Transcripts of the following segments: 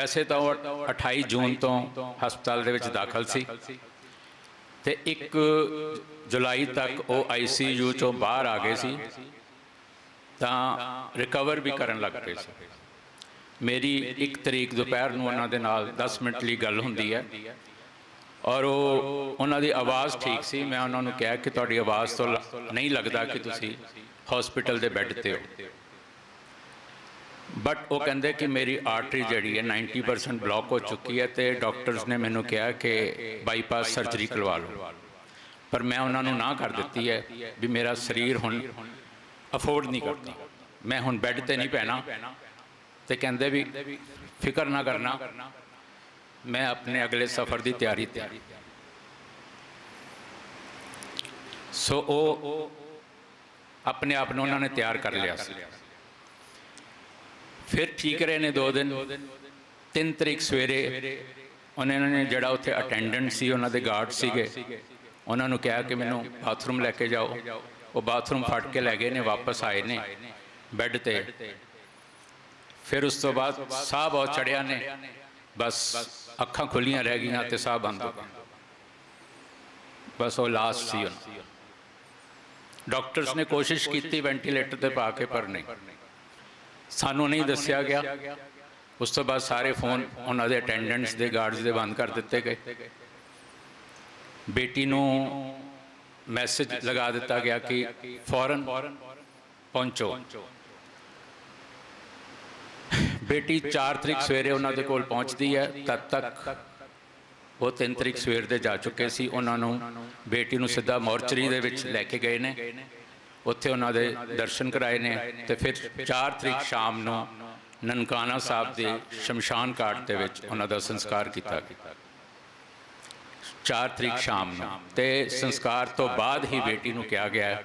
ਵੈਸੇ ਤਾਂ ਉਹ 28 ਜੂਨ ਤੋਂ ਹਸਪਤਾਲ ਦੇ ਵਿੱਚ ਦਾਖਲ ਸੀ। ਤੇ 1 ਜੁਲਾਈ ਤੱਕ ਉਹ ਆਈਸੀਯੂ ਚੋਂ ਬਾਹਰ ਆ ਗਏ ਸੀ। ਤਾਂ ਰਿਕਵਰ ਵੀ ਕਰਨ ਲੱਗ ਪਏ ਸੀ। ਮੇਰੀ 1 ਤਰੀਕ ਦੁਪਹਿਰ ਨੂੰ ਉਹਨਾਂ ਦੇ ਨਾਲ 10 ਮਿੰਟ ਲਈ ਗੱਲ ਹੁੰਦੀ ਹੈ। ਔਰ ਉਹ ਉਹਨਾਂ ਦੀ ਆਵਾਜ਼ ਠੀਕ ਸੀ। ਮੈਂ ਉਹਨਾਂ ਨੂੰ ਕਿਹਾ ਕਿ ਤੁਹਾਡੀ ਆਵਾਜ਼ ਤੋਂ ਲ- ਨਹੀਂ ਲੱਗਦਾ ਕਿ ਤੁਸੀਂ ਹਸਪੀਟਲ ਦੇ ਬੈੱਡ ਤੇ ਹੋ। ਬਟ ਉਹ ਕਹਿੰਦੇ ਕਿ ਮੇਰੀ ਆਰਟਰੀ ਜਿਹੜੀ ਹੈ 90% ਬਲੌਕ ਹੋ ਚੁੱਕੀ ਹੈ ਤੇ ਡਾਕਟਰਸ ਨੇ ਮੈਨੂੰ ਕਿਹਾ ਕਿ ਬਾਈਪਾਸ ਸਰਜਰੀ ਕਰਵਾ ਲਓ। ਪਰ ਮੈਂ ਉਹਨਾਂ ਨੂੰ ਨਾ ਕਰ ਦਿੱਤੀ ਹੈ ਵੀ ਮੇਰਾ ਸਰੀਰ ਹੁਣ ਅਫੋਰਡ ਨਹੀਂ ਕਰਦਾ। ਮੈਂ ਹੁਣ ਬੈੱਡ ਤੇ ਨਹੀਂ ਪੈਣਾ ਤੇ ਕਹਿੰਦੇ ਵੀ ਫਿਕਰ ਨਾ ਕਰਨਾ, ਮੈਂ ਆਪਣੇ ਅਗਲੇ ਸਫ਼ਰ ਦੀ ਤਿਆਰੀ ਤੇ ਹਾਂ। ਸੋ ਉਹ ਆਪਣੇ ਆਪ ਨੂੰ ਉਹਨਾਂ ਨੇ ਤਿਆਰ ਕਰ ਲਿਆ ਸੀ। ਫਿਰ ਠੀਕ ਰਹੇ ਨੇ ਦੋ ਦਿਨ। ਤਿੰਨ ਤਰੀਕ ਸਵੇਰੇ ਉਹਨਾਂ ਨੇ ਜਿਹੜਾ ਉੱਥੇ ਅਟੈਂਡੈਂਟ ਸੀ, ਉਹਨਾਂ ਦੇ ਗਾਰਡ ਸੀਗੇ। ਉਹਨਾਂ ਨੂੰ ਕਿਹਾ ਕਿ ਮੈਨੂੰ ਬਾਥਰੂਮ ਲੈ ਕੇ ਜਾਓ। ਉਹ ਬਾਥਰੂਮ ਫੜ ਕੇ ਲੈ ਗਏ ਨੇ, ਵਾਪਸ ਆਏ ਨੇ ਬੈੱਡ ਤੇ। ਫਿਰ ਉਸ ਤੋਂ ਬਾਅਦ ਸਾਹ ਬਹੁਤ ਚੜਿਆ ਨੇ। ਬਸ ਅੱਖਾਂ ਖੁੱਲੀਆਂ ਰਹਿ ਗਈਆਂ ਤੇ ਸਾਹ ਬੰਦ ਹੋ ਗਿਆ। ਬਸ ਉਹ ਲਾਸਟ ਸੀ ਉਹਨਾਂ। ਡਾਕਟਰਸ ਨੇ ਕੋਸ਼ਿਸ਼ ਕੀਤੀ ਵੈਂਟੀਲੇਟਰ ਤੇ ਪਾ ਕੇ, ਪਰ ਨਹੀਂ। ਸਾਨੂੰ ਨਹੀਂ ਦੱਸਿਆ ਗਿਆ। ਉਸ ਤੋਂ ਬਾਅਦ ਸਾਰੇ ਫੋਨ ਉਹਨਾਂ ਦੇ ਅਟੈਂਡੈਂਟਸ ਦੇ ਗਾਰਡਸ ਦੇ ਬੰਦ ਕਰ ਦਿੱਤੇ ਗਏ। ਬੇਟੀ ਨੂੰ ਮੈਸੇਜ ਲਗਾ ਦਿੱਤਾ ਗਿਆ ਕਿ ਫੌਰਨ ਪਹੁੰਚੋ। ਬੇਟੀ 4 ਤਰੀਕ ਸਵੇਰੇ ਉਹਨਾਂ ਦੇ ਕੋਲ ਪਹੁੰਚਦੀ ਹੈ। ਤਦ ਤੱਕ ਉਹ 3 ਤਰੀਕ ਸਵੇਰ ਦੇ ਜਾ ਚੁੱਕੇ ਸੀ। ਉਹਨਾਂ ਨੂੰ ਬੇਟੀ ਨੂੰ ਸਿੱਧਾ ਮੋਰਚਰੀ ਦੇ ਵਿੱਚ ਲੈ ਕੇ ਗਏ ਨੇ। ਉੱਥੇ ਉਹਨਾਂ ਦੇ ਦਰਸ਼ਨ ਕਰਾਏ ਨੇ ਤੇ ਫਿਰ 4 ਤਰੀਕ ਸ਼ਾਮ ਨੂੰ ਨਨਕਾਣਾ ਸਾਹਿਬ ਦੇ ਸ਼ਮਸ਼ਾਨ ਘਾਟ ਦੇ ਵਿੱਚ ਉਹਨਾਂ ਦਾ ਸੰਸਕਾਰ ਕੀਤਾ। ਗਿਆ 4 ਤਰੀਕ ਸ਼ਾਮ ਨੂੰ। ਤੇ ਸੰਸਕਾਰ ਤੋਂ ਬਾਅਦ ਹੀ ਬੇਟੀ ਨੂੰ ਕਿਹਾ ਗਿਆ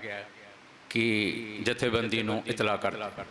ਕਿ ਜਥੇਬੰਦੀ ਨੂੰ ਇਤਲਾਹ ਕਰ ਦਿਓ।